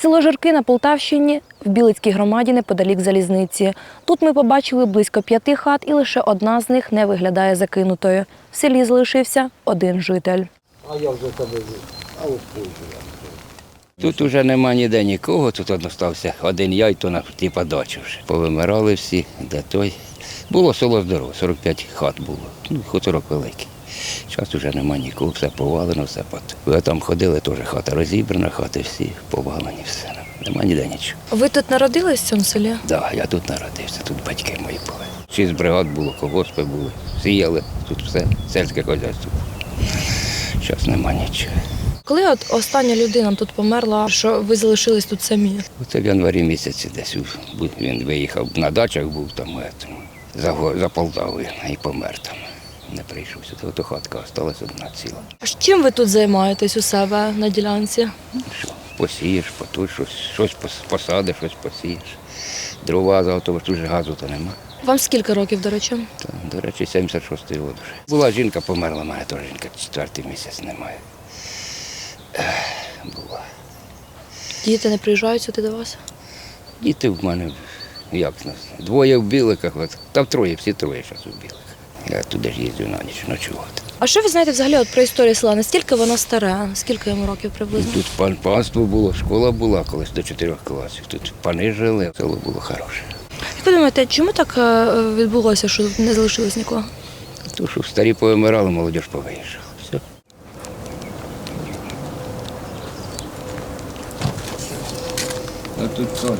Село Жирки на Полтавщині в Білицькій громаді неподалік залізниці. Тут ми побачили близько п'яти хат, і лише одна з них не виглядає закинутою. В селі залишився один житель. А я вже тебе а. Тут уже нема ніде нікого, тут один стався один я, і то на типа дачу вже. Повимирали всі, де той. Було село здорове, 45 хат було. Ну, хуторок великий. Зараз вже нема нікого, все повалено, все пот. Ви там ходили, теж хата розібрана, хати всі повалені, все. Нема ніде нічого. Ви тут народились в цьому селі? Так, да, я тут народився, тут батьки мої були. Шість бригад було, колгоспи були, сіяли, тут все, сельське хазяйство. Зараз нема нічого. Коли от остання людина тут померла, що ви залишились тут самі? Оце в январі місяці десь він виїхав на дачах, був там за, за Полтавою і помер там. Не прийшов сюди. Ото хатка осталась одна ціла. А чим ви тут займаєтесь у себе на ділянці? Що, посієш, потуй, щось, щось посадиш, щось посієш. Дрова заготовиш, тут же газу то нема. Вам скільки років, до речі? Та, до речі, 76-й год вже. Була жінка, померла, мене теж жінка, четвертий місяць немає. Ех, Була. Діти не приїжджають сюди до вас? Діти в мене, як нас, двоє в біликах, от, та троє, всі троє зараз у біликах. Я туди ж їздю на ніч ночувати. А що ви знаєте взагалі от про історію села? Наскільки воно старе? Скільки йому років приблизно? Тут пан, панство було, школа була колись до чотирьох класів. Тут пани жили, село було хороше. Як ви думаєте, чому так е, відбулося, що не залишилось нікого? То, що старі повимирали, молодь повиїжджала. Все. А тут теж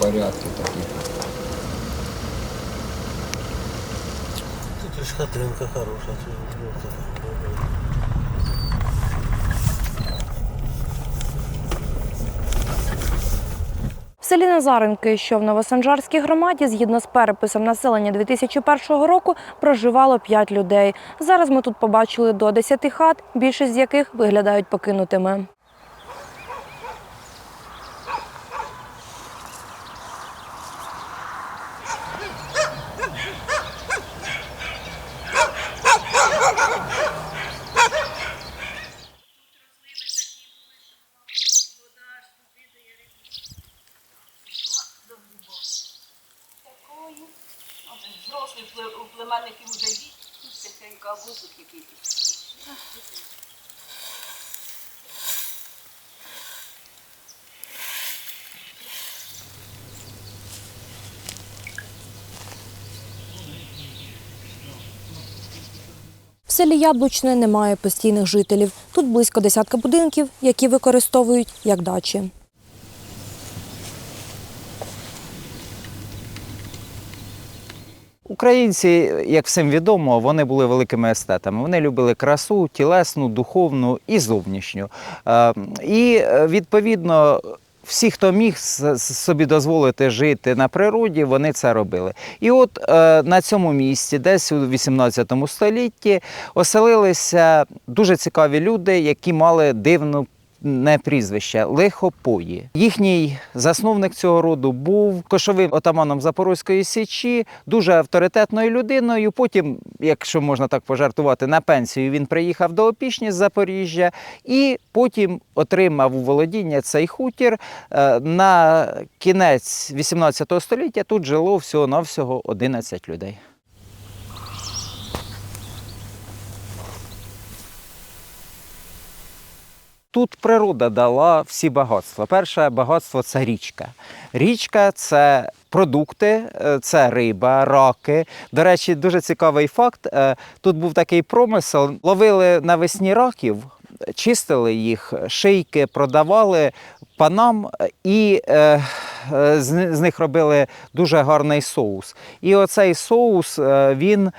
порядки такі. Тут ж хатинка хороша. це. В селі Назаренки, що в Новосанжарській громаді, згідно з переписом населення 2001 року, проживало 5 людей. Зараз ми тут побачили до 10 хат, більшість з яких виглядають покинутими. Пле- у племянників вже є, тут тихенько, воздух який тут. В селі Яблучне немає постійних жителів. Тут близько десятка будинків, які використовують як дачі. Українці, як всім відомо, вони були великими естетами. Вони любили красу, тілесну, духовну і зовнішню. Е, І е, відповідно. Всі, хто міг собі дозволити жити на природі, вони це робили. І от е, на цьому місці, десь у 18 столітті, оселилися дуже цікаві люди, які мали дивну не прізвище лихопої. Їхній засновник цього роду був кошовим отаманом Запорозької січі, дуже авторитетною людиною. Потім, якщо можна так пожартувати, на пенсію він приїхав до Опішні з Запоріжжя і потім отримав у володіння цей хутір. Е, На кінець 18 століття тут жило всього-навсього 11 людей. Тут природа дала всі багатства. Перше багатство це річка. Річка це продукти, е, це риба, раки. До речі, дуже цікавий факт. е, Тут був такий промисел: ловили навесні раків, чистили їх, шийки продавали панам і е, е, з, них робили дуже гарний соус. І оцей соус він.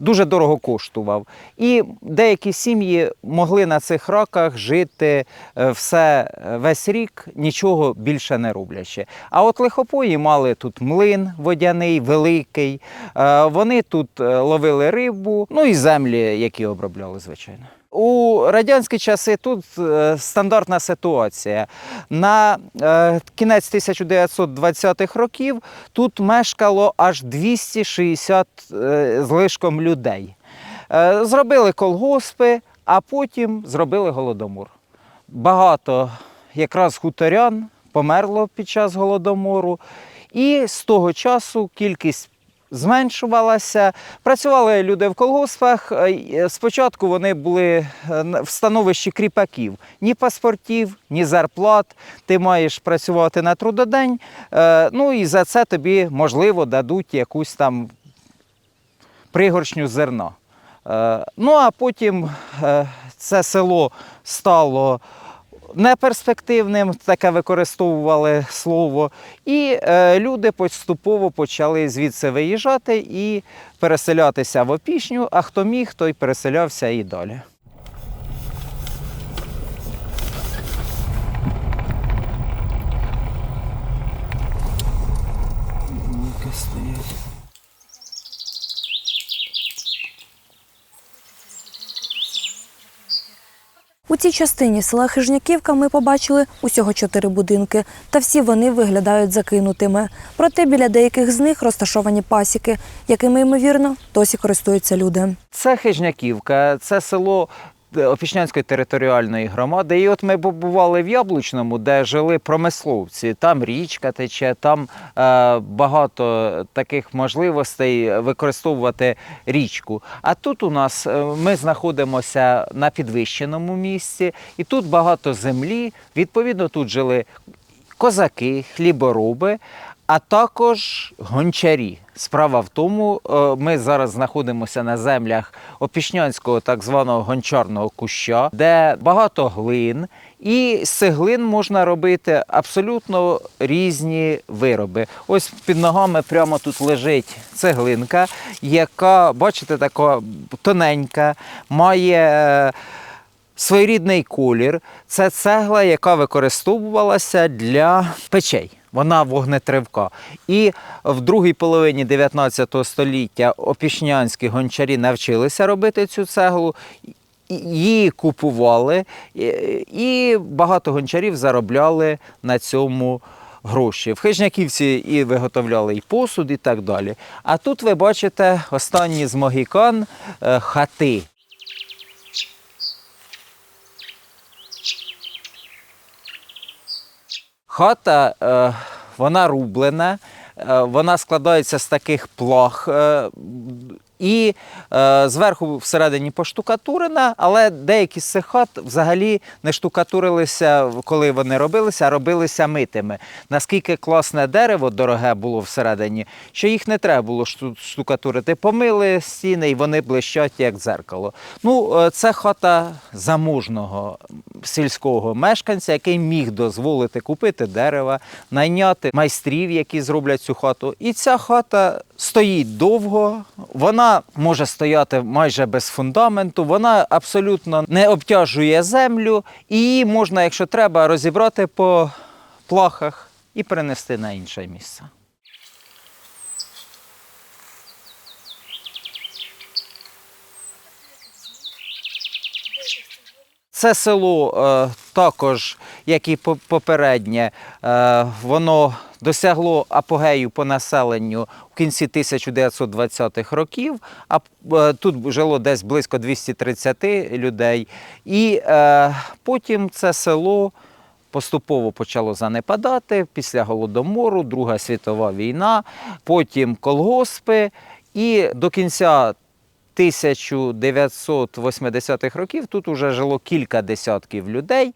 Дуже дорого коштував. І деякі сім'ї могли на цих раках жити е, все е, весь рік, нічого більше не роблячи. А от лихопої мали тут млин водяний, великий. Е, Вони тут ловили рибу, ну і землі, які обробляли, звичайно. У радянські часи тут е, стандартна ситуація. На е, кінець 1920-х років тут мешкало аж 260 е, з лишком людей. Зробили колгоспи, а потім зробили голодомор. багато якраз хуторян померло під час голодомору, і з того часу кількість зменшувалася. Працювали люди в колгоспах. е, е, Спочатку вони були е, в становищі кріпаків. Ні паспортів, ні зарплат. Ти маєш працювати на трудодень. Ну і за це тобі, можливо, дадуть якусь там пригоршню зерна. Ну а потім це село стало неперспективним, таке використовували слово, і е, люди поступово почали звідси виїжджати і переселятися в Опішню, а хто міг, той переселявся і далі. У цій частині села Хижняківка ми побачили усього чотири будинки, та всі вони виглядають закинутими. Проте біля деяких з них розташовані пасіки, якими, ймовірно, досі користуються люди. Це Хижняківка, це село Опішнянської територіальної громади. І от ми побували в Яблучному, де жили промисловці. Там річка тече, там е, багато таких можливостей використовувати річку. А тут у нас е, ми знаходимося на підвищеному місці, і тут багато землі. Відповідно, тут жили козаки, хлібороби, а також гончарі. Справа в тому, е, ми зараз знаходимося на землях Опішнянського так званого гончарного куща, де багато глин, і з цих глин можна робити абсолютно різні вироби. Ось під ногами прямо тут лежить цеглинка, яка, бачите, така тоненька, має. е, своєрідний колір. Це цегла, яка використовувалася для печей. Вона вогнетривка. І в другій половині 19 століття опішнянські гончарі навчилися робити цю цеглу. Її купували, і- багато гончарів заробляли на цьому гроші. В Хижняківці і виготовляли і посуд, і так далі. А тут ви бачите останні з могікан е, хати. Хата е, вона рублена, е, вона складається з таких плах. І е, зверху всередині поштукатурена, але деякі з цих хат взагалі не штукатурилися, коли вони робилися, а робилися митими. Наскільки класне дерево дороге було всередині, що їх не треба було штукатурити. Помили стіни і вони блищать як дзеркало. Ну, е, це хата заможного сільського мешканця, який міг дозволити купити дерева, найняти майстрів, які зроблять цю хату. І ця хата стоїть довго, вона може стояти майже без фундаменту, вона абсолютно не обтяжує землю, і її можна, якщо треба, розібрати по плахах і перенести на інше місце. Це село е, також, як і по- попереднє, е, воно досягло апогею по населенню в кінці 1920-х років, а е, тут жило десь близько 230 людей. І е, потім це село поступово почало занепадати після голодомору, Друга світова війна, потім колгоспи. І до кінця 1980-х років тут уже жило кілька десятків людей.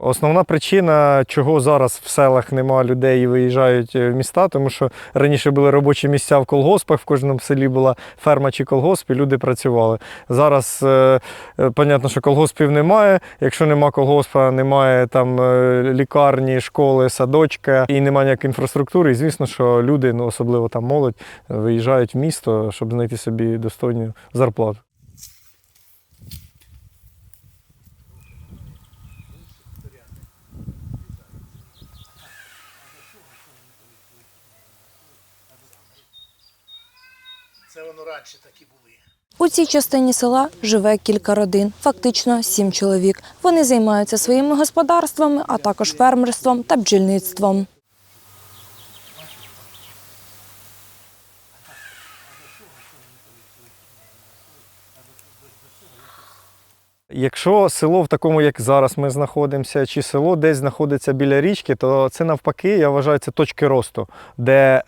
Основна причина, чого зараз в селах нема людей і виїжджають е, в міста, тому що раніше були робочі місця в колгоспах, в кожному селі була ферма чи колгосп, і люди працювали. Зараз, е, е, понятно, що колгоспів немає. Якщо нема колгоспа, немає там е, лікарні, школи, садочка і немає ніякої інфраструктури. І звісно, що люди, ну особливо там молодь, виїжджають в місто, щоб знайти собі достойну зарплату. Раніше такі були. У цій частині села живе кілька родин, фактично сім чоловік. Вони займаються своїми господарствами, а також фермерством та бджільництвом. Якщо село в такому, як зараз ми знаходимося, чи село десь знаходиться біля річки, то це навпаки, я вважаю, це точки росту, де е,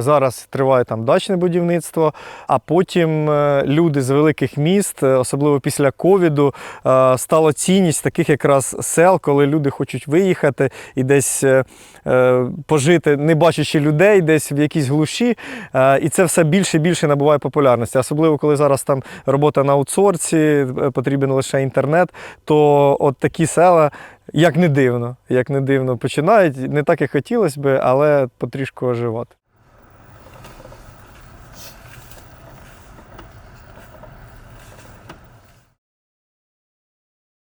зараз триває там дачне будівництво, а потім е, люди з великих міст, е, особливо після ковіду, е, стала цінність таких якраз сел, коли люди хочуть виїхати і десь е, е, пожити, не бачачи людей, десь в якійсь глуші. Е, і це все більше і більше набуває популярності. Особливо, коли зараз там робота на аутсорсі, е, потрібен лише інтернет, то от такі села, як не дивно, як не дивно, починають не так, як хотілося би, але потрішку оживати.